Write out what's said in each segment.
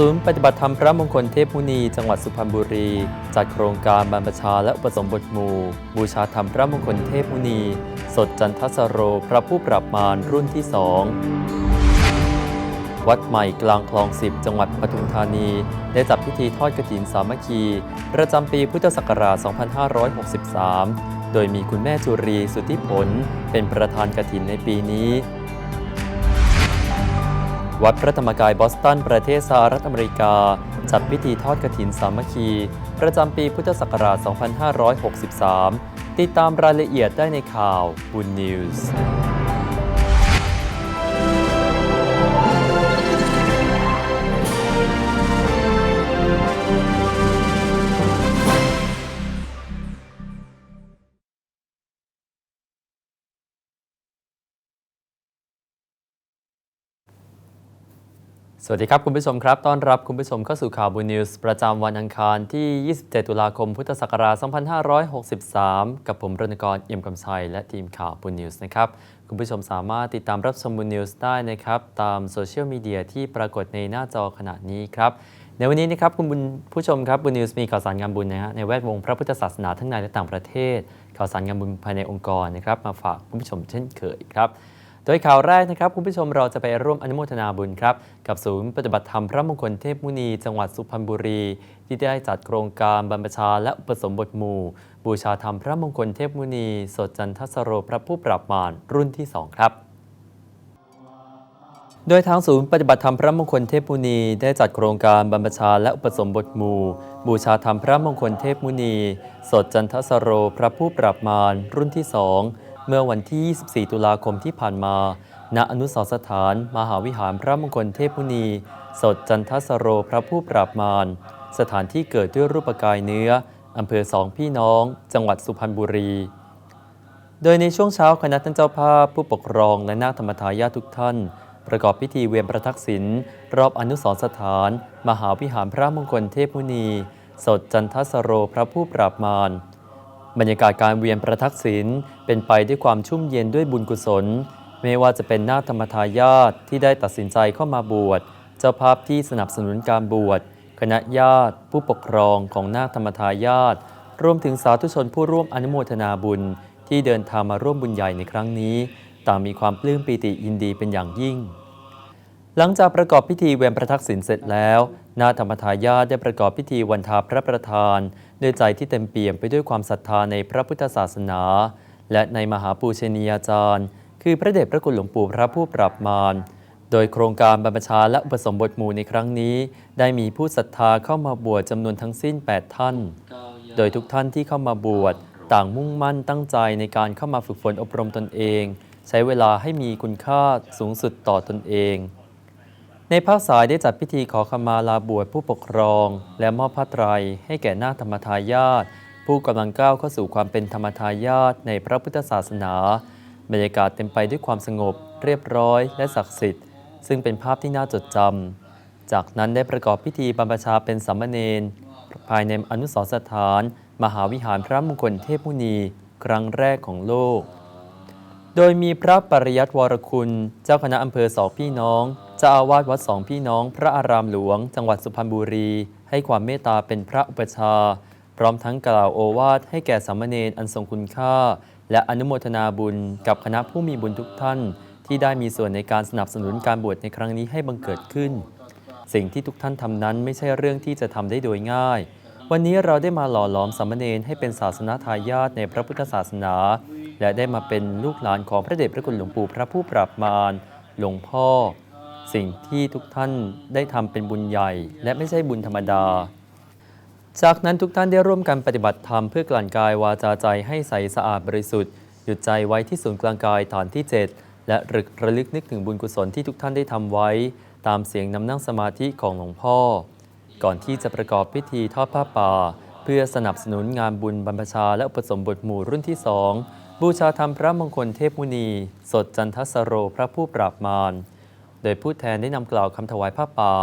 ศูนย์ปฏิบัติธรรมพระมงคลเทพมุนี จังหวัดสุพรรณบุรี จัดโครงการบรรพชาและอุปสมบทหมู่ บูชาธรรมพระมงคลเทพมุนี สดจันทสโร พระผู้ปรับมารรุ่นที่สองวัดใหม่กลางคลองสิบจังหวัดปทุมธานี ได้จัดพิธีทอดกฐินสามัคคี ประจำปีพุทธศักราช 2563 โดยมีคุณแม่จุรีสุทธิผล เป็นประธานกฐินในปีนี้ วัดพระธรรมกายบอสตัน ประเทศสหรัฐอเมริกา จัดพิธีทอดกฐินสามัคคี ประจำปีพุทธศักราช 2563 ติดตามรายละเอียดได้ในข่าวบุญนิวส์ สวัสดีครับ คุณผู้ชมครับ ต้อนรับคุณผู้ชมเข้าสู่ข่าวบุญนิวส์ประจำวันอังคารที่ 27 ตุลาคม พุทธศักราช 2563 กับผมรณกรเอี่ยมกำชัย และทีมข่าวบุญนิวส์นะครับ คุณผู้ชมสามารถติดตามรับชมบุญนิวส์ได้นะครับ ตามโซเชียลมีเดียที่ปรากฏในหน้าจอขณะนี้ครับ ในวันนี้นะครับคุณผู้ชมครับบุญนิวส์มีข่าวสารงานบุญนะฮะในแวดวงพระพุทธศาสนาทั้งในและต่างประเทศ ข่าวสารงานบุญภายในองค์กรนะครับมาฝากคุณผู้ชมเช่นเคยครับ โดยข่าวแรกนะครับคุณผู้ชมเราจะไปร่วมอนุโมทนาบุญครับ กับศูนย์ปฏิบัติธรรมพระมงคลเทพมุนี จังหวัดสุพรรณบุรี ที่ได้จัดโครงการบรรพชาและอุปสมบทหมู่ บูชาธรรมพระมงคลเทพมุนี สดจันทสโรพระผู้ปรับมารรุ่นที่ 2 ครับโดยทางศูนย์ปฏิบัติธรรมพระมงคลเทพมุนีได้จัดโครงการบรรพชาและอุปสมบทหมู่ บูชาธรรมพระมงคลเทพมุนี สดจันทสโร พระผู้ปรับมารรุ่นที่2 เมื่อวันที่ 24 ตุลาคมที่ผ่านมา ณ อนุสรสถาน มหาวิหารพระมงคลเทพมุนี สดจันทสโรพระผู้ปราบมาร สถานที่เกิดด้วยรูปกายเนื้อ อำเภอสองพี่น้อง จังหวัดสุพรรณบุรี โดยในช่วงเช้าคณะท่านเจ้าภาพ ผู้ปกครองและนาคธรรมทายาทุกท่าน ประกอบพิธีเวียนประทักษิณรอบอนุสรสถาน มหาวิหารพระมงคลเทพมุนี สดจันทสโรพระผู้ปราบมาร บรรยากาศการเวียนประทักษิณเป็นไปด้วยความชุ่มเย็นด้วยบุญกุศล ไม่ว่าจะเป็นนาธรรมทายาทที่ได้ตัดสินใจเข้ามาบวช เจ้าภาพที่สนับสนุนการบวช คณะญาติ ผู้ปกครองของนาธรรมทายาทรวมถึงสาธุชนผู้ร่วมอนุโมทนาบุญ ที่เดินทางมาร่วมบุญใหญ่ในครั้งนี้ ต่างมีความปลื้มปีติยินดีเป็นอย่างยิ่ง หลังจากประกอบพิธีเวียนประทักษิณเสร็จแล้ว นาถธรรมทายาทได้ประกอบพิธีวันทาพระประธาน ด้วยใจที่เต็มเปี่ยมไปด้วยความศรัทธาในพระพุทธศาสนา และในมหาปูชนียาจารย์ คือพระเดชพระคุณหลวงปู่พระผู้ปรับมารโดยโครงการบรรพชาและอุปสมบทหมู่ในครั้งนี้ ได้มีผู้ศรัทธาเข้ามาบวชจำนวนทั้งสิ้น 8 ท่าน โดยทุกท่านที่เข้ามาบวชต่างมุ่งมั่นตั้งใจในการเข้ามาฝึกฝนอบรมตนเอง ใช้เวลาให้มีคุณค่าสูงสุดต่อตนเอง ในภาคสายได้จัดพิธีขอขมาลาบวชผู้ปกครอง และมอบผ้าไตรให้แก่นาธรรมทายาทผู้กำลังก้าวเข้าสู่ความเป็นธรรมทายาทในพระพุทธศาสนา บรรยากาศเต็มไปด้วยความสงบ เรียบร้อย และศักดิ์สิทธิ์ ซึ่งเป็นภาพที่น่าจดจำจากนั้นได้ประกอบพิธีบรรพชาเป็นสามเณรภายในอนุสรสถาน มหาวิหารพระมงคลเทพมุนี ครั้งแรกของโลก โดยมีพระปริยัติวรคุณ เจ้าคณะอำเภอสองพี่น้อง จ้าอาวาสวัดสองพี่น้องพระอารามหลวง จังหวัดสุพรรณบุรี ให้ความเมตตาเป็นพระอุปชา พร้อมทั้งกล่าวโอวาทให้แก่สามเณรอันทรงคุณค่า และอนุโมทนาบุญกับคณะผู้มีบุญทุกท่าน ที่ได้มีส่วนในการสนับสนุนการบวชในครั้งนี้ให้บังเกิดขึ้น สิ่งที่ทุกท่านทำนั้นไม่ใช่เรื่องที่จะทำได้โดยง่าย วันนี้เราได้มาหล่อหลอมสามเณรให้เป็นศาสนาทายาทในพระพุทธศาสนา และได้มาเป็นลูกหลานของพระเดชพระคุณหลวงปู่พระผู้ปราบมารหลวงพ่อ สิ่งที่ทุกท่านได้ทำเป็นบุญใหญ่ และไม่ใช่บุญธรรมดา จากนั้นทุกท่านได้ร่วมกันปฏิบัติธรรมเพื่อกลั่นกายวาจาใจให้ใสสะอาดบริสุทธิ์หยุดใจไว้ที่ศูนย์กลางกายฐานที่ 7 และรึกระลึกนึกถึงบุญกุศลที่ทุกท่านได้ทำไว้ ตามเสียงนำนั่งสมาธิของหลวงพ่อ ก่อนที่จะประกอบพิธีทอดผ้าป่า เพื่อสนับสนุนงานบุญบรรพชาและอุปสมบทหมู่รุ่นที่สองบูชาธรรมพระมงคลเทพมุนี สดจันทสโรพระผู้ปราบมาร ดยผู้แทนได้นำกล่าวคำถวายผ้าป่า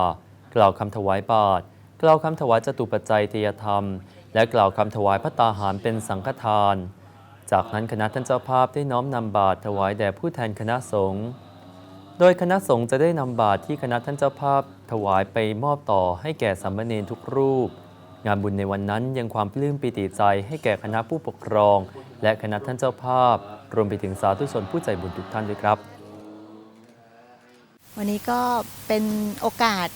กล่าวคำถวายบาตรกล่าวคำถวายจตุปัจจัยเทยธรรม และกล่าวคำถวายพระตาหารเป็นสังฆทาน จากนั้นคณะท่านเจ้าภาพได้น้อมนำบาตรถวายแด่ผู้แทนคณะสงฆ์โดยคณะสงฆ์จะได้นำบาตรที่คณะท่านเจ้าภาพถวายไปมอบต่อให้แก่สามเณรทุกรูป งานบุญในวันนั้นยังความปลื้มปิติใจให้แก่คณะผู้ปกครอง และคณะท่านเจ้าภาพ รวมไปถึงสาธุชนผู้ใจบุญทุกท่านด้วยครับ วันนี้ก็เป็นโอกาส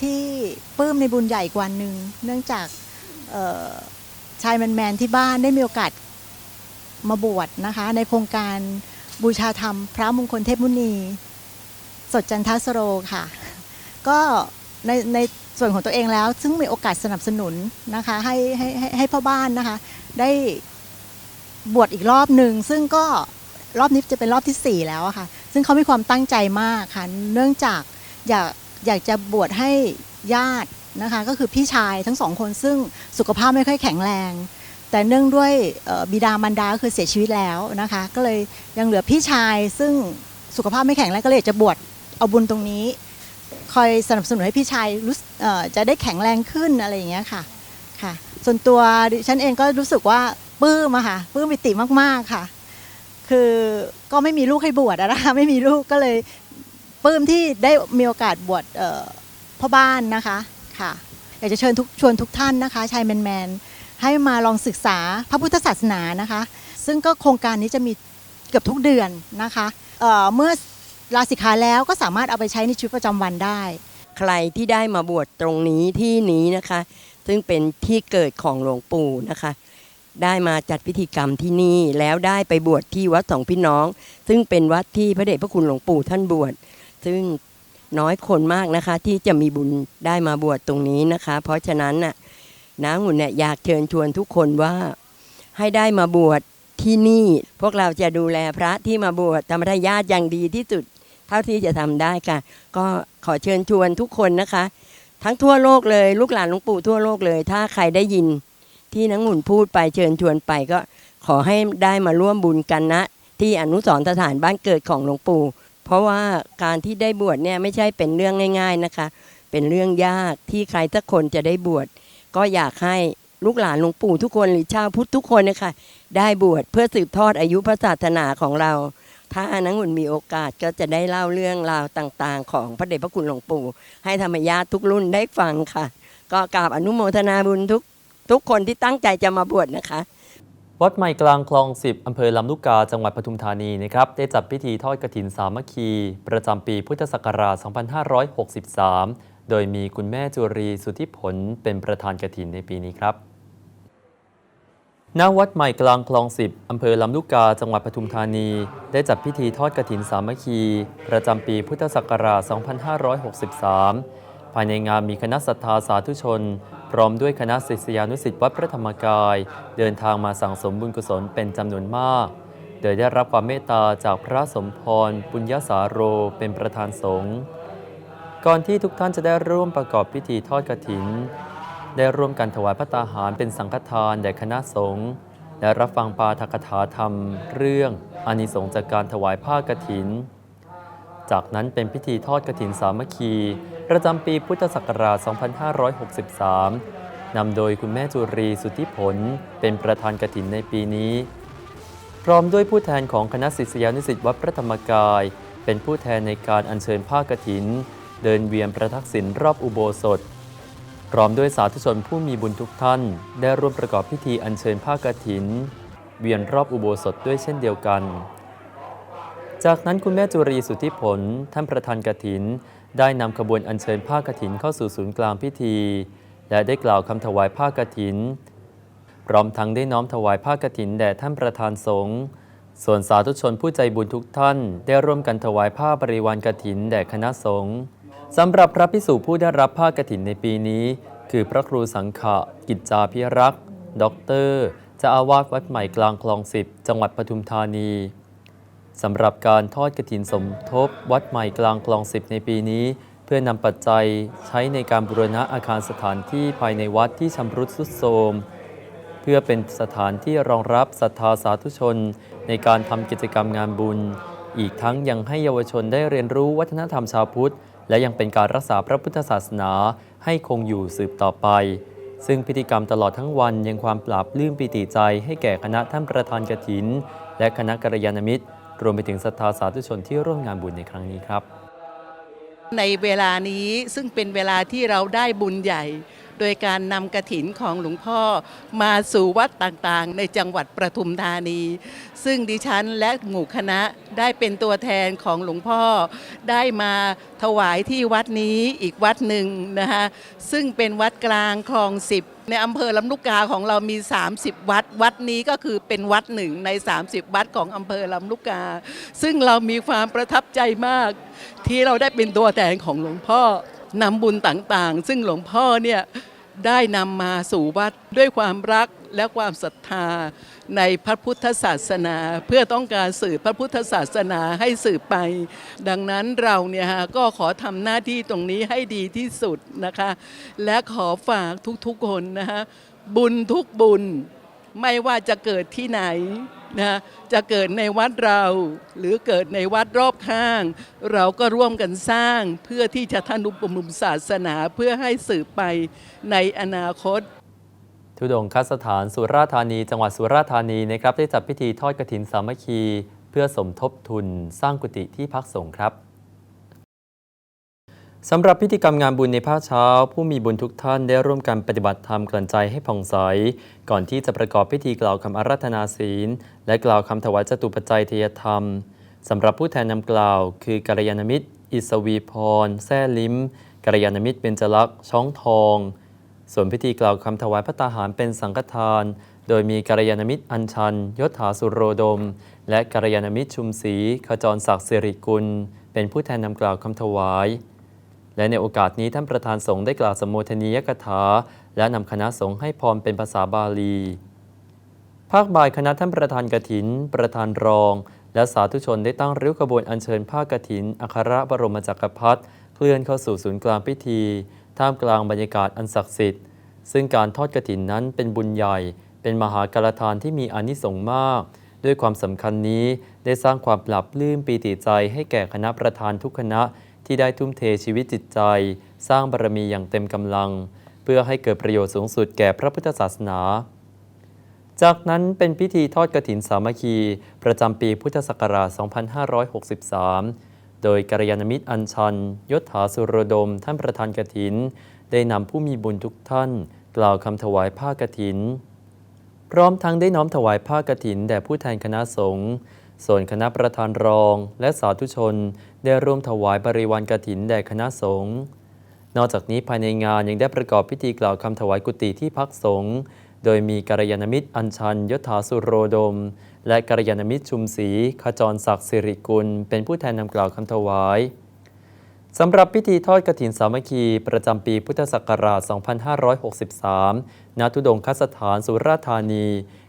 ที่ปลื้มในบุญใหญ่กวันหนึ่งเนื่องจากชายแมนๆที่บ้านได้มีโอกาสมาบวชนะคะ ในโครงการบูชาธรรม พระมงคลเทพมุนี สดจันทสโรค่ะ ก็ในในส่วนของตัวเองแล้ว ซึ่งมีโอกาสสนับสนุนนะคะให้ให้ให้ให้พ่อบ้านนะคะ ได้บวชอีกรอบหนึ่งซึ่งก็รอบนี้จะเป็นรอบที่ 4 แล้วค่ะ ซึ่งเขามีความตั้งใจมากค่ะ เนื่องจากอยากอยากจะบวชให้ญาตินะคะ ก็คือพี่ชายทั้งสองคนซึ่งสุขภาพไม่ค่อยแข็งแรง แต่เนื่องด้วยบิดามารดาก็คือเสียชีวิตแล้วนะคะ ก็เลยยังเหลือพี่ชายซึ่งสุขภาพไม่แข็งแรงก็เลยจะบวชเอาบุญตรงนี้ คอยสนับสนุนให้พี่ชายรู้สึกจะได้แข็งแรงขึ้นอะไรอย่างเงี้ยค่ะค่ะ ส่วนตัวดิฉันเองก็รู้สึกว่าปลื้มอะค่ะปลื้มปิติมากๆค่ะ คือก็ไม่มีลูกให้บวชนะคะไม่มีลูกก็เลยปลื้มที่ได้มีโอกาสบวชพ่อบ้านนะคะค่ะอยากจะเชิญทุกชวนทุกท่านนะคะชายแมนๆให้มาลองศึกษาพระพุทธศาสนานะคะ ซึ่งก็โครงการนี้จะมีเกือบทุกเดือนนะคะเเมื่อลาสิกขาแล้วก็สามารถเอาไปใช้ในชีวิตประจำวันได้ ใครที่ได้มาบวชตรงนี้ที่นี้นะคะ ซึ่งเป็นที่เกิดของหลวงปู่นะคะ ได้มาจัดพิธีกรรมที่นี่แล้วได้ไปบวชที่วัดสองพี่น้อง ซึ่งเป็นวัดที่พระเดชพระคุณหลวงปู่ท่านบวช ซึ่งน้อยคนมากนะคะ ที่จะมีบุญได้มาบวชตรงนี้นะคะ เพราะฉะนั้นน่ะน้าหุ่นเนี่ยอยากเชิญชวนทุกคนว่าให้ได้มาบวชที่นี่ พวกเราจะดูแลพระที่มาบวชธรรมทายาทอย่างดีที่สุด เท่าที่จะทำได้ค่ะ ก็ขอเชิญชวนทุกคนนะคะ ทั้งทั่วโลกเลย ลูกหลานหลวงปู่ทั่วโลกเลย ถ้าใครได้ยิน ที่นังหมุนพูดไปเชิญชวนไปก็ขอให้ได้มาร่วมบุญกันนะ ที่อนุสรสถานบ้านเกิดของหลวงปู่ เพราะว่าการที่ได้บวชเนี่ยไม่ใช่เป็นเรื่องง่าย ๆนะคะ เป็นเรื่องยากที่ใครสักคนจะได้บวชก็อยากให้ลูกหลานหลวงปู่ทุกคนหรือชาวพุทธทุกคนนะคะได้บวชเพื่อสืบทอดอายุพระศาสนาของเรา ถ้านังหุ่นมีโอกาสก็จะได้เล่าเรื่องราวต่างๆ ของพระเดชพระคุณหลวงปู่ ให้ธรรมญาติทุกรุ่นได้ฟังค่ะ ก็กราบอนุโมทนาบุญทุก ทุกคนที่ตั้งใจจะมาบวชนะคะ วัดใหม่กลางคลอง 10 อำเภอลำลูกกา จังหวัดปทุมธานีนะครับ ได้จัดพิธีทอดกฐินสามัคคี ประจำปีพุทธศักราช 2563 โดยมีคุณแม่จุรีสุทธิผลเป็นประธานกฐินในปีนี้ครับณวัดใหม่กลางคลอง10อำเภอลำลูกกา จังหวัดปทุมธานี ได้จัดพิธีทอดกฐินสามัคคี ประจำปีพุทธศักราช 2563 ภายในงานมีคณะศรัทธาสาธุชน พร้อมด้วยคณะศิษยานุศิษย์วัดพระธรรมกาย เดินทางมาสั่งสมบุญกุศลเป็นจำนวนมาก โดยได้รับความเมตตาจากพระสมพรปุญญาสาโรเป็นประธานสงฆ์ก่อนที่ทุกท่านจะได้ร่วมประกอบพิธีทอดกฐิน ได้ร่วมกันถวายพระตาหารเป็นสังฆทานแด่คณะสงฆ์และรับฟังปาฐกถาธรรม เรื่องอานิสงส์จากการถวายผ้ากฐิน จากนั้นเป็นพิธีทอดกฐินสามัคคี ประจำปีพุทธศักราช 2563 นำโดยคุณแม่จุรีสุทธิผล เป็นประธานกฐินในปีนี้ พร้อมด้วยผู้แทนของคณะศิษยานุศิษย์วัดพระธรรมกาย เป็นผู้แทนในการอัญเชิญผ้ากฐิน เดินเวียนประทักษิณรอบอุโบสถ พร้อมด้วยสาธุชนผู้มีบุญทุกท่าน ได้ร่วมประกอบพิธีอัญเชิญผ้ากฐิน เวียนรอบอุโบสถด้วยเช่นเดียวกัน จากนั้นคุณแม่จุรีสุทธิผล ท่านประธานกฐิน ได้นำขบวนอัญเชิญผ้ากฐินเข้าสู่ศูนย์กลางพิธี และได้กล่าวคำถวายผ้ากฐิน พร้อมทั้งได้น้อมถวายผ้ากฐินแด่ท่านประธานสงฆ์ส่วนสาธุชนผู้ใจบุญทุกท่าน ได้ร่วมกันถวายผ้าบริวารกฐินแด่คณะสงฆ์สำหรับพระพิสุผู้ได้รับผ้ากฐินในปีนี้ คือพระครูสังฆะกิจจาพิรักษ์ด็อกเตอร์จ้าอาวาสวัดใหม่กลางคลองสิบจังหวัดปทุมธานี สำหรับการทอดกฐินสมทบวัดใหม่กลางคลองสิบในปีนี้ เพื่อนำปัจจัยใช้ในการบูรณะอาคารสถานที่ภายในวัดที่ชำรุดทรุดโทรมเพื่อเป็นสถานที่รองรับศรัทธาสาธุชน ในการทำกิจกรรมงานบุญ อีกทั้งยังให้เยาวชนได้เรียนรู้วัฒนธรรมชาวพุทธ และยังเป็นการรักษาพระพุทธศาสนาให้คงอยู่สืบต่อไป ซึ่งพิธีกรรมตลอดทั้งวันยังความปราบลื้มปิติใจให้แก่คณะท่านประธานกฐิน และคณะกัลยาณมิตร รวมไปถึงศรัทธาสาธุชนที่ร่วมงานบุญในครั้งนี้ครับ ในเวลานี้ซึ่งเป็นเวลาที่เราได้บุญใหญ่ โดยการนำกระถินของหลวงพ่อ มาสู่วัดต่างๆ ในจังหวัดประทุมธานี ซึ่งดิฉันและหมู่คณะได้เป็นตัวแทนของหลวงพ่อ ได้มาถวายที่วัดนี้อีกวัดหนึ่งนะคะซึ่งเป็นวัดกลางคลองสิบ ในอำเภอลำลูกกาของเรามี 30 วัด วัดนี้ก็คือเป็นวัดหนึ่งใน 30 วัดของอำเภอลำลูกกา ซึ่งเรามีความประทับใจมาก ที่เราได้เป็นตัวแทนของหลวงพ่อนำบุญต่างๆ ซึ่งหลวงพ่อเนี่ยได้นำมาสู่วัดด้วยความรักและความศรัทธา ในพระพุทธศาสนา เพื่อต้องการสืบพระพุทธศาสนาให้สืบไป ดังนั้นเราเนี่ยฮะก็ขอทำหน้าที่ตรงนี้ให้ดีที่สุดนะคะ และขอฝากทุกๆคนนะคะบุญทุกบุญไม่ว่าจะเกิดที่ไหนนะจะเกิดในวัดเรา หรือเกิดในวัดรอบข้าง เราก็ร่วมกันสร้างเพื่อที่จะทนุบำรุงศาสนาเพื่อให้สืบไปในอนาคต ทุดงคสถานสุราษฎร์ธานี จังหวัดสุราษฎร์ธานีนะครับได้จัดพิธีทอดกฐินสามัคคี เพื่อสมทบทุนสร้างกุฏิที่พักสงฆ์ครับสำหรับพิธีกรรมงานบุญในภาคเช้า ผู้มีบุญทุกท่านได้ร่วมกันปฏิบัติธรรมกลั่นใจให้ผ่องใส ก่อนที่จะประกอบพิธีกล่าวคำอาราธนาศีล และกล่าวคำถวายจตุปัจจัยเทยธรรมสำหรับผู้แทนนำกล่าว คือกัลยาณมิตร อิสวีพร แซ่ลิ้มกัลยาณมิตรเบญจลักษ์ช่องทอง ส่วนพิธีกล่าวคำถวายพระตาหารเป็นสังฆทาน โดยมีกัลยาณมิตรอัญชันยศถาสุโรดม และกัลยาณมิตรชุมศรีขจรศักดิ์สิริกุล เป็นผู้แทนนำกล่าวคำถวาย และในโอกาสนี้ท่านประธานสงฆ์ได้กล่าวสมโภชนียกถา และนำคณะสงฆ์ให้พรเป็นภาษาบาลี ภาคบ่ายคณะท่านประธานกถิน ประธานรอง และสาธุชนได้ตั้งริ้วขบวนอัญเชิญผ้ากถินอัครบรมจักรพรรดิเคลื่อนเข้าสู่ศูนย์กลางพิธี ท่ามกลางบรรยากาศอันศักดิ์สิทธิ์ ซึ่งการทอดกระถินนั้นเป็นบุญใหญ่ เป็นมหาการทานที่มีอานิสงส์มาก ด้วยความสำคัญนี้ได้สร้างความปรับลื้มปีติใจให้แก่คณะประธานทุกคณะที่ได้ทุ่มเทชีวิตจิตใจ สร้างบารมีอย่างเต็มกำลัง เพื่อให้เกิดประโยชน์สูงสุดแก่พระพุทธศาสนา จากนั้นเป็นพิธีทอดกฐินสามัคคี ประจำปีพุทธศักราช 2563 โดยกัลยาณมิตรอัญชันยศถาสุรดม ท่านประธานกฐิน ได้นำผู้มีบุญทุกท่าน กล่าวคำถวายผ้ากฐิน พร้อมทั้งได้น้อมถวายผ้ากฐิน แด่ผู้แทนคณะสงฆ์ส่วนคณะประธานรองและสาธุชน ได้ร่วมถวายบริวารกฐินแด่คณะสงฆ์นอกจากนี้ภายในงานยังได้ประกอบพิธีกล่าวคำถวายกุฏิที่พักสงฆ์โดยมีกัลยาณมิตรอัญชันยศถาสุโรดม และกัลยาณมิตรชุมศรีขจรศักดิ์สิริกุล เป็นผู้แทนนำกล่าวคำถวายสำหรับพิธีทอดกฐินสามัคคี ประจำปีพุทธศักราช 2563 ณ ทุดงคสถานสุราธานี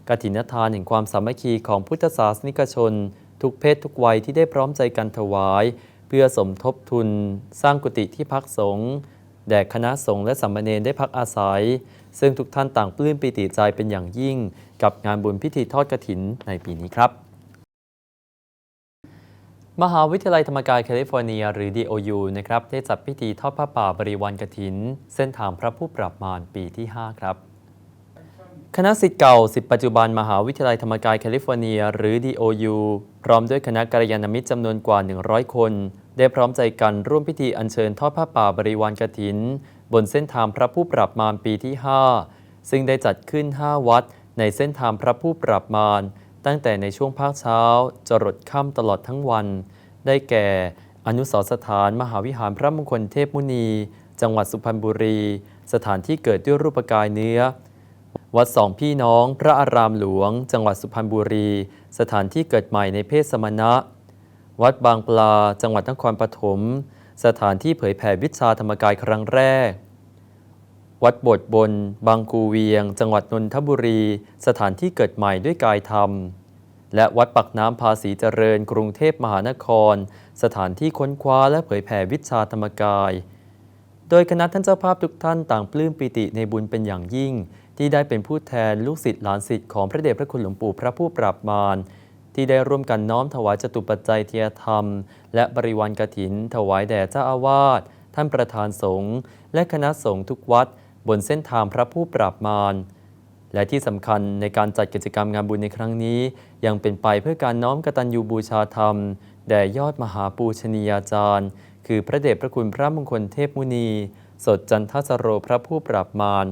กฐินทานแห่งความสามัคคีของพุทธศาสนิกชน ทุกเพศทุกวัยที่ได้พร้อมใจกันถวาย เพื่อสมทบทุน สร้างกุฏิที่พักสงฆ์แด่คณะสงฆ์และสามเณรได้พักอาศัย ซึ่งทุกท่านต่างปลื้มปีติใจเป็นอย่างยิ่ง กับงานบุญพิธีทอดกฐินในปีนี้ครับ มหาวิทยาลัยธรรมกายแคลิฟอร์เนีย หรือ DOU นะครับได้จัดพิธีทอดผ้าป่าบริวารกฐิน เส้นทางพระผู้ปรับมารปีที่ 5 ครับคณะสิทธิ์เก่าสิทธิ์ปัจจุบันมหาวิทยาลัยธรรมกายแคลิฟอร์เนีย หรือ DOU พร้อมด้วยคณะกัลยาณมิตรจำนวนกว่า 100 คน ได้พร้อมใจกันร่วมพิธีอัญเชิญทอดผ้าป่าบริวารกฐิน บนเส้นทางพระผู้ปรับมารปีที่ 5 ซึ่งได้จัดขึ้น 5 วัด ในเส้นทางพระผู้ปรับมารตั้งแต่ในช่วงภาคเช้า จรดค่ำตลอดทั้งวัน ได้แก่ อนุสรณ์สถานมหาวิหารพระมงคลเทพมุนี จังหวัดสุพรรณบุรี สถานที่เกิดด้วยรูปกายเนื้อ วัดสองพี่น้อง พระอารามหลวง จังหวัดสุพรรณบุรี สถานที่เกิดใหม่ในเพศสมณะ วัดบางปลา จังหวัดนครปฐมสถานที่เผยแผ่วิชาธรรมกายครั้งแรก วัดบทบน บางกูเวียง จังหวัดนนทบุรี สถานที่เกิดใหม่ด้วยกายธรรม และวัดปักน้ำภาษีเจริญกรุงเทพมหานคร สถานที่ค้นคว้าและเผยแผ่วิชาธรรมกาย โดยคณะท่านเจ้าภาพทุกท่านต่างปลื้มปิติในบุญเป็นอย่างยิ่ง ที่ได้เป็นผู้แทนลูกศิษย์หลานศิษย์ของพระเดชพระคุณหลวงปู่พระผู้ปราบมารที่ได้ร่วมกันน้อมถวายจตุปัจจัยเทียธรรม และบริวารกถิน ถวายแด่เจ้าอาวาสท่านประธานสงฆ์และคณะสงฆ์ทุกวัด บนเส้นทางพระผู้ปราบมารและที่สำคัญในการจัดกิจกรรมงานบุญในครั้งนี้ ยังเป็นไปเพื่อการน้อมกตัญญูบูชาธรรม แด่ยอดมหาปูชนียาจารย์ คือพระเดชพระคุณพระมงคลเทพมุนี สดจันทสโรพระผู้ปราบมาร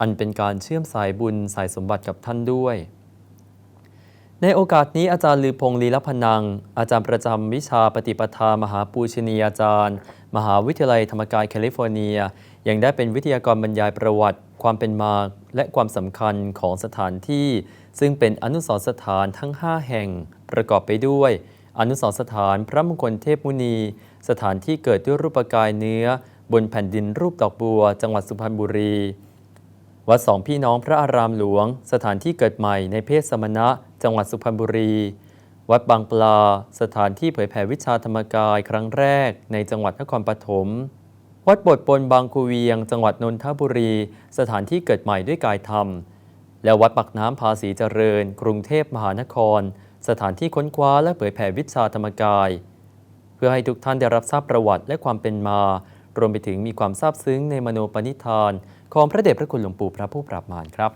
อันเป็นการเชื่อมสายบุญสายสมบัติกับท่านด้วย ในโอกาสนี้อาจารย์ลือพงศ์ลีลพนัง อาจารย์ประจำวิชาปฏิปทามหาปูชนียาจารย์ มหาวิทยาลัยธรรมกายแคลิฟอร์เนีย ยังได้เป็นวิทยากรบรรยายประวัติ ความเป็นมาและความสำคัญของสถานที่ ซึ่งเป็นอนุสรสถานทั้ง 5 แห่ง ประกอบไปด้วย อนุสรสถานพระมงคลเทพมุนี สถานที่เกิดด้วยรูปกายเนื้อ บนแผ่นดินรูปดอกบัว จังหวัดสุพรรณบุรี วัดสองพี่น้องพระอารามหลวง สถานที่เกิดใหม่ในเพศสมณะ จังหวัดสุพรรณบุรีวัดบางปลา สถานที่เผยแผ่วิชาธรรมกายครั้งแรกในจังหวัดนครปฐม วัดบทปนบางคูเวียง จังหวัดนนทบุรี สถานที่เกิดใหม่ด้วยกายธรรม และวัดปักน้ำภาษีเจริญ กรุงเทพมหานคร สถานที่ค้นคว้าและเผยแผ่วิชาธรรมกาย เพื่อให้ทุกท่านได้รับทราบประวัติและความเป็นมา รวมไปถึงมีความซาบซึ้งในมโนปณิธาน ของพระเดชพระคุณหลวงปู่พระผู้ปราบมารครับ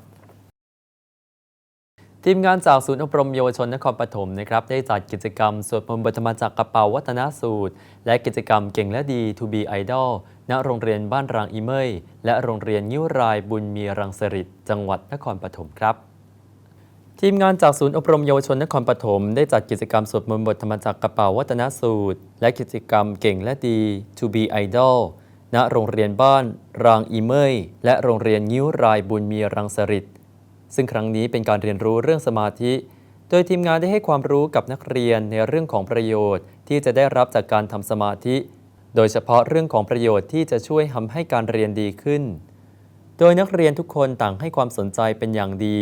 ทีมงานจากศูนย์อบรมเยาวชนนครปฐมนะครับได้จัดกิจกรรมสวดมนต์บทธรรมจักกระเป๋าวัฒนสูตร และกิจกรรมเก่งและดี To be Idol ณโรงเรียนบ้านรางอีเมยและโรงเรียนยิ้วรายบุญมีรังสฤษจังหวัดนครปฐมครับ ทีมงานจากศูนย์อบรมเยาวชนนครปฐมได้จัดกิจกรรมสวดมนต์บทธรรมจักรกระเป๋าวัฒนสูตร และกิจกรรมเก่งและดี To be Idol ณโรงเรียนบ้านรางอีเมยและโรงเรียนยิ้วรายบุญมีรังสฤษซึ่งครั้งนี้เป็นการเรียนรู้เรื่องสมาธิ โดยทีมงานได้ให้ความรู้กับนักเรียนในเรื่องของประโยชน์ ที่จะได้รับจากการทำสมาธิ โดยเฉพาะเรื่องของประโยชน์ที่จะช่วยทำให้การเรียนดีขึ้น โดยนักเรียนทุกคนต่างให้ความสนใจเป็นอย่างดี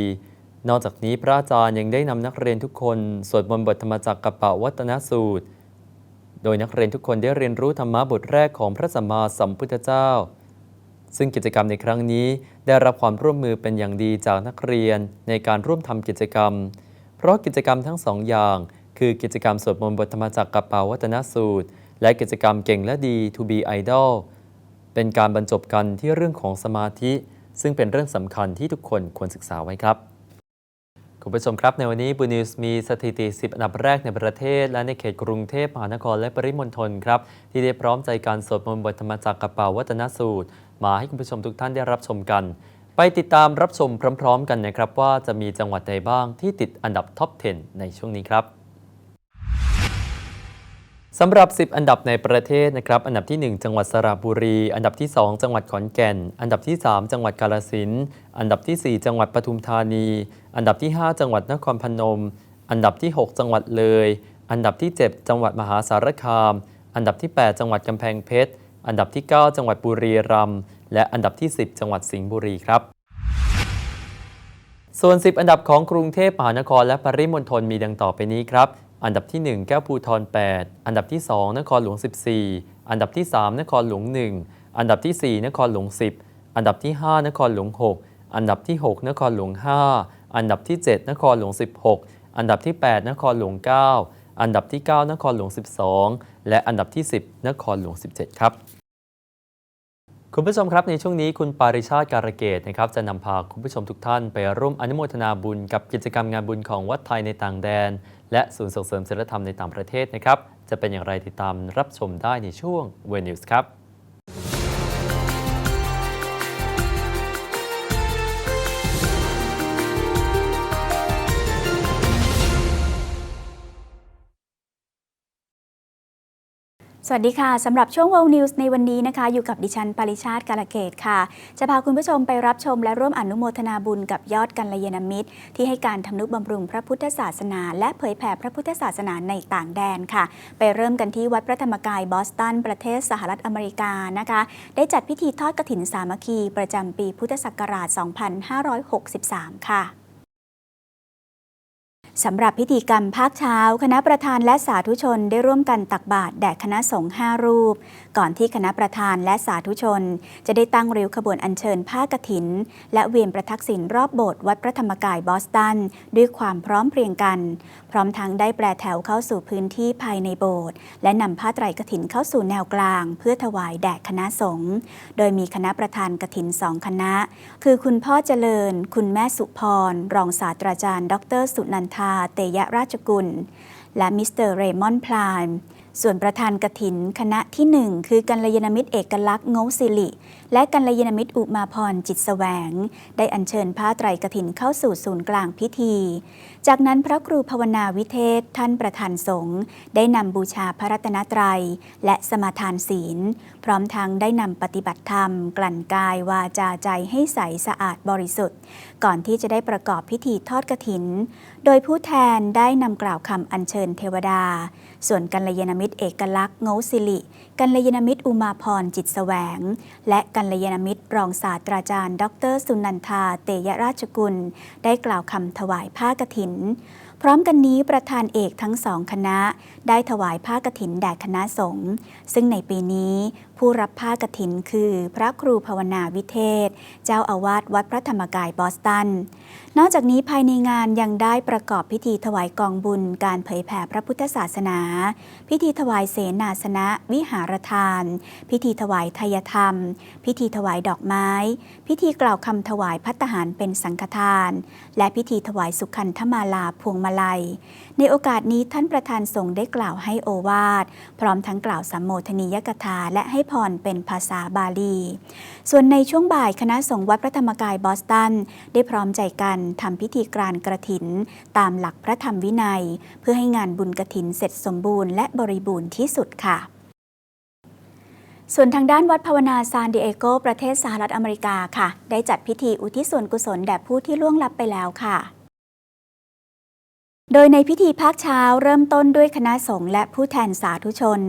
นอกจากนี้พระอาจารย์ยังได้นำนักเรียนทุกคนสวดมนต์บทธรรมจักรกระเป๋าวัตนสูตร โดยนักเรียนทุกคนได้เรียนรู้ธรรมะบทแรกของพระสัมมาสัมพุทธเจ้า ซึ่งกิจกรรมในครั้งนี้ได้รับความร่วมมือเป็นอย่างดีจากนักเรียนในการร่วมทำกิจกรรม เพราะกิจกรรมทั้งสองอย่าง คือกิจกรรมสวดมนต์บทธรรมจักรกระเป๋าวัตนสูตร และกิจกรรมเก่งและดี To be Idol เป็นการบรรจบกันที่เรื่องของสมาธิ ซึ่งเป็นเรื่องสำคัญที่ทุกคนควรศึกษาไว้ครับ คุณผู้ชมครับในวันนี้บูนิวส์มีสถิติ 10 อันดับแรกในประเทศ และในเขตกรุงเทพมหานครและปริมณฑลครับ ที่ได้พร้อมใจการสวดมนต์บทธรรมจักรกระเป๋าวัตนสูตร มาให้คุณผู้ชมทุกท่านได้รับชมกัน ไปติดตามรับชมพร้อม ๆ กันนะครับว่าจะมีจังหวัดใดบ้างที่ติดอันดับท็อป 10 ในช่วงนี้ครับ สำหรับ 10 อันดับในประเทศนะครับ อันดับที่ 1 จังหวัดสระบุรี อันดับที่ 2 จังหวัดขอนแก่น อันดับที่ 3 จังหวัดกาฬสินธุ์อันดับที่ 4 จังหวัดปทุมธานี อันดับที่ 5 จังหวัดนครพนม อันดับที่ 6 จังหวัดเลย อันดับที่ 7 จังหวัดมหาสารคาม อันดับที่ 8 จังหวัดกำแพงเพชร อันดับที่ 9 จังหวัดบุรีรัมย์ และอันดับที่ 10 จังหวัดสิงห์บุรีครับส่วน 10 อันดับของกรุงเทพมหานครและปริมณฑลมีดังต่อไปนี้ครับ อันดับที่ 1 แก้วภูทร8อันดับที่ 2 นครหลวง 14 อันดับที่ 3 นครหลวง 1 อันดับที่ 4 นครหลวง 10 อันดับที่ 5 นครหลวง 6 อันดับที่ 6 นครหลวง 5 อันดับที่ 7 นครหลวง 16 อันดับที่ 8 นครหลวง 9 อันดับที่ 9 นครหลวง 12 และอันดับที่ 10 นครหลวง 17 ครับ คุณผู้ชมครับในช่วงนี้คุณปาริชาติการเกตนะครับจะนำพาคุณผู้ชมทุกท่านไปร่วมอนุโมทนาบุญกับกิจกรรมงานบุญของวัดไทยในต่างแดน และศูนย์ส่งเสริมศิลธรรมในต่างประเทศนะครับ จะเป็นอย่างไรติดตามรับชมได้ในช่วงเวนิวส์ครับ สวัสดีค่ะ สำหรับช่วง World News ในวันนี้นะคะ อยู่กับดิฉันปริชาติกาลเกตค่ะ จะพาคุณผู้ชมไปรับชมและร่วมอนุโมทนาบุญกับยอดกัลยาณมิตร ที่ให้การทำนุบำรุงพระพุทธศาสนา และเผยแผ่พระพุทธศาสนาในต่างแดนค่ะ ไปเริ่มกันที่วัดพระธรรมกายบอสตัน ประเทศสหรัฐอเมริกานะคะ ได้จัดพิธีทอดกฐินสามัคคี ประจำปีพุทธศักราช 2563 ค่ะ สำหรับพิธีกรรมภาคเช้า คณะประธานและสาธุชนได้ร่วมกันตักบาตรแด่คณะสงฆ์5รูป ก่อนที่คณะประธานและสาธุชน จะได้ตั้งริ้วขบวนอัญเชิญผ้ากฐิน และเวียนประทักษิณรอบโบสถ์วัดพระธรรมกายบอสตัน ด้วยความพร้อมเพรียงกัน พร้อมทั้งได้แปรแถวเข้าสู่พื้นที่ภายในโบสถ์และนำผ้าไตรกฐินเข้าสู่แนวกลาง เพื่อถวายแด่คณะสงฆ์โดยมีคณะประธานกฐินสองคณะ คือคุณพ่อเจริญ คุณแม่สุพร รองศาสตราจารย์ ดร สุนันทา เตยราชกุล และมิสเตอร์เรมอนพลาย ส่วนประธานกฐินคณะที่หนึ่งคือกัลยาณมิตรเอกลักษณ์งศิริ และกัลยาณมิตรอุมาพรจิตแสวง ได้อัญเชิญผ้าไตรกฐินเข้าสู่ศูนย์กลางพิธี จากนั้นพระครูภาวนาวิเทศท่านประธานสงฆ์ได้นำบูชาพระรัตนตรัย และสมาทานศีล พร้อมทั้งได้นำปฏิบัติธรรม กลั่นกายวาจาใจให้ใสสะอาดบริสุทธิ์ ก่อนที่จะได้ประกอบพิธีทอดกฐิน โดยผู้แทนได้นำกล่าวคำอัญเชิญเทวดา ส่วนกัลยาณมิตรเอกลักษณ์โงสิริกัลยาณมิตรอุมาพรจิตแสวง และกัลยาณมิตรรองศาสตราจารย์ ดร สุนันทาเตยราชกุล ได้กล่าวคำถวายผ้ากฐิน พร้อมกันนี้ประธานเอกทั้งสองคณะ ได้ถวายผ้ากฐินแด่คณะสงฆ์ซึ่งในปีนี้ผู้รับผ้ากฐินคือ พระครูภาวนาวิเทศ เจ้าอาวาสวัดพระธรรมกายบอสตันนอกจากนี้ภายในงานยังได้ประกอบพิธีถวายกองบุญ การเผยแผ่พระพุทธศาสนา พิธีถวายเสนาสนะ วิหารทาน พิธีถวายทายธรรม พิธีถวายดอกไม้ พิธีกล่าวคำถวายพัตตาหารเป็นสังฆทาน และพิธีถวายสุขันธมาลาพวงมาลัย ในโอกาสนี้ท่านประธานสงฆ์ได้กล่าวให้โอวาท พร้อมทั้งกล่าวสัมโมทนียกถาและให้พรเป็นภาษาบาลีส่วนในช่วงบ่ายคณะสงฆ์วัดพระธรรมกายบอสตัน ได้พร้อมใจกันทำพิธีกรานกระถิน ตามหลักพระธรรมวินัย เพื่อให้งานบุญกระถินเสร็จสมบูรณ์และบริบูรณ์ที่สุดค่ะส่วนทางด้านวัดภาวนาซานดิเอโก ประเทศสหรัฐอเมริกาค่ะ ได้จัดพิธีอุทิศส่วนกุศลแด่ผู้ที่ล่วงลับไปแล้วค่ะ โดยในพิธีภาคเช้าเริ่มต้นด้วยคณะสงฆ์และผู้แทนสาธุชน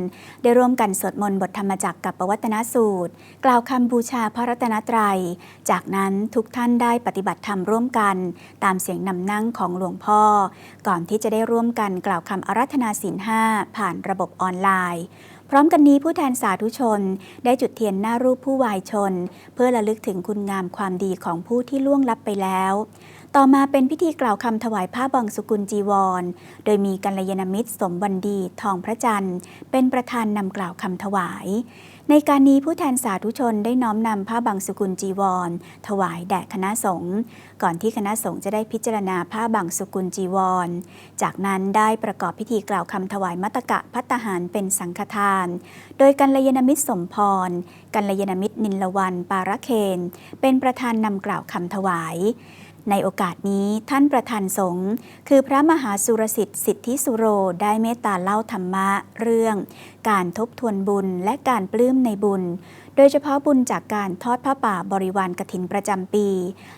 ได้ร่วมกันสวดมนต์บทธรรมจักรกับปวัตนสูตร กล่าวคำบูชาพระรัตนตรัย จากนั้นทุกท่านได้ปฏิบัติธรรมร่วมกัน ตามเสียงนำนั่งของหลวงพ่อ ก่อนที่จะได้ร่วมกันกล่าวคำอารัธนาศีลห้าผ่านระบบออนไลน์พร้อมกันนี้ผู้แทนสาธุชน ได้จุดเทียนหน้ารูปผู้วายชน เพื่อระลึกถึงคุณงามความดีของผู้ที่ล่วงลับไปแล้ว ต่อมาเป็นพิธีกล่าวคำถวายผ้าบังสุกุลจีวร โดยมีกัลยาณมิตรสมวันดีทองพระจันทร์ เป็นประธานนำกล่าวคำถวาย ในการนี้ผู้แทนสาธุชนได้น้อมนำผ้าบังสุกุลจีวร ถวายแด่คณะสงฆ์ก่อนที่คณะสงฆ์จะได้พิจารณาผ้าบังสุกุลจีวร จากนั้นได้ประกอบพิธีกล่าวคำถวายมัตตกะพัตหารเป็นสังฆทาน โดยกัลยาณมิตรสมพร กัลยาณมิตรนินลวันปาระเคน เป็นประธานนำกล่าวคำถวาย ในโอกาสนี้ท่านประธานสงฆ์คือพระมหาสุรสิทธิ์สิทธิสุโรได้เมตตาเล่าธรรมะเรื่อง การทบทวนบุญและการปลื้มในบุญ โดยเฉพาะบุญจากการทอดผ้าป่าบริวารกถินประจำปี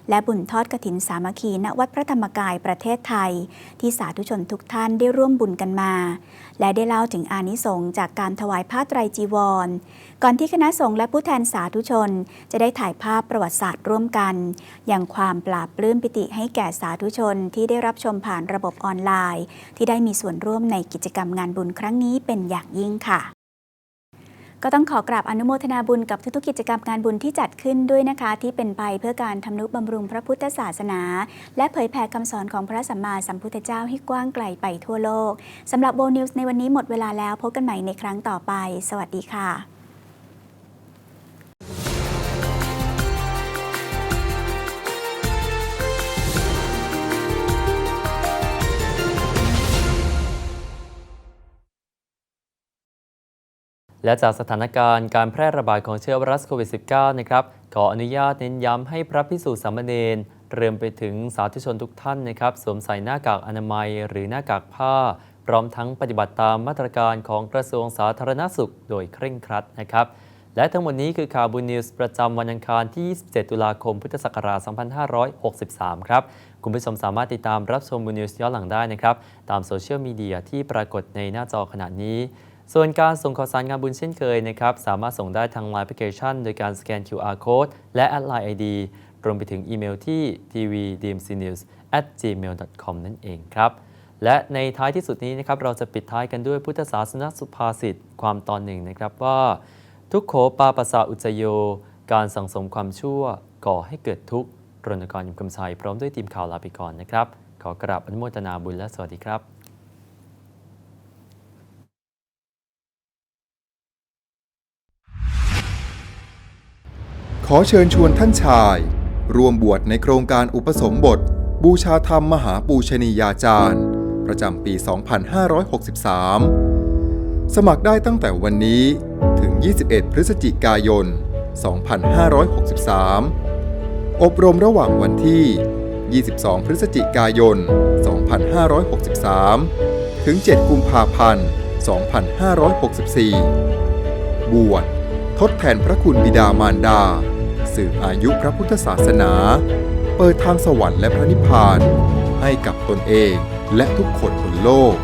และบุญทอดกถินสามัคคีณวัดพระธรรมกายประเทศไทย ที่สาธุชนทุกท่านได้ร่วมบุญกันมา และได้เล่าถึงอานิสงส์จากการถวายผ้าไตรจีวร ก่อนที่คณะสงฆ์และผู้แทนสาธุชน จะได้ถ่ายภาพประวัติศาสตร์ร่วมกัน อย่างความปราบปลื้มปิติให้แก่สาธุชนที่ได้รับชมผ่านระบบออนไลน์ ที่ได้มีส่วนร่วมในกิจกรรมงานบุญครั้งนี้เป็นอย่างยิ่งค่ะ ก็ต้องขอกราบอนุโมทนาบุญกับทุกๆกิจกรรมงานบุญที่จัดขึ้นด้วยนะคะ ที่เป็นไปเพื่อการทำนุบำรุงพระพุทธศาสนา และเผยแผ่คำสอนของพระสัมมาสัมพุทธเจ้าให้กว้างไกลไปทั่วโลกสำหรับโบนิวส์ในวันนี้หมดเวลาแล้วพบกันใหม่ในครั้งต่อไป สวัสดีค่ะ และจากสถานการณ์การแพร่ระบาดของเชื้อไวรัสโควิด -19 นะครับ ขออนุญาตเน้นย้ำให้พระพิสุสามเณรเริ่มไปถึงสาธุชนทุกท่านนะครับ สวมใส่หน้ากากอนามัยหรือหน้ากากผ้า พร้อมทั้งปฏิบัติตามมาตรการของกระทรวงสาธารณสุข โดยเคร่งครัดนะครับ และทั้งหมดนี้คือข่าวบุญนิวส์ประจำวันอังคารที่ 27 ตุลาคม พุทธศักราช 2563 ครับ คุณผู้ชมสามารถติดตามรับชมบุญนิวส์ย้อนหลังได้นะครับ ตามโซเชียลมีเดียที่ปรากฏในหน้าจอขณะนี้ ส่วนการส่งข่าวสารงานบุญเช่นเคยนะครับ สามารถส่งได้ทาง Line Application โดยการสแกน QR Code และแอดไลน์ ID รวมไปถึงอีเมลที่ tvdmcnews gmail.com นั่นเองครับ และในท้ายที่สุดนี้นะครับ เราจะปิดท้ายกันด้วยพุทธศาสนสุภาษิตความตอนหนึ่งนะครับว่า ทุกโขปาปะสาอุจโย การสังสมความชั่วก่อให้เกิดทุกข์รณกรยมคำชัยพร้อมด้วยทีมข่าวลาไปก่อนนะครับ ขอกราบอนุโมทนาบุญและสวัสดีครับ ขอเชิญชวนท่านชาย ร่วมบวชในโครงการอุปสมบท บูชาธรรมมหาปูชนียาจารย์ ประจำปี 2563 สมัครได้ตั้งแต่วันนี้ถึง 21 พฤศจิกายน 2563 อบรมระหว่างวันที่ 22 พฤศจิกายน 2563 ถึง 7 กุมภาพันธ์ 2564 บวชทดแทนพระคุณบิดามารดา สืบอายุพระพุทธศาสนา เปิดทางสวรรค์และพระนิพพาน ให้กับตนเองและทุกคนบนโลก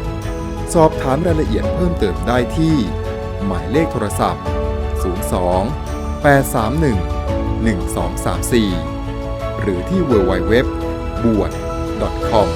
สอบถามรายละเอียดเพิ่มเติมได้ที่ หมายเลขโทรศัพท์ 02 831 1234 หรือที่ www. บวช .com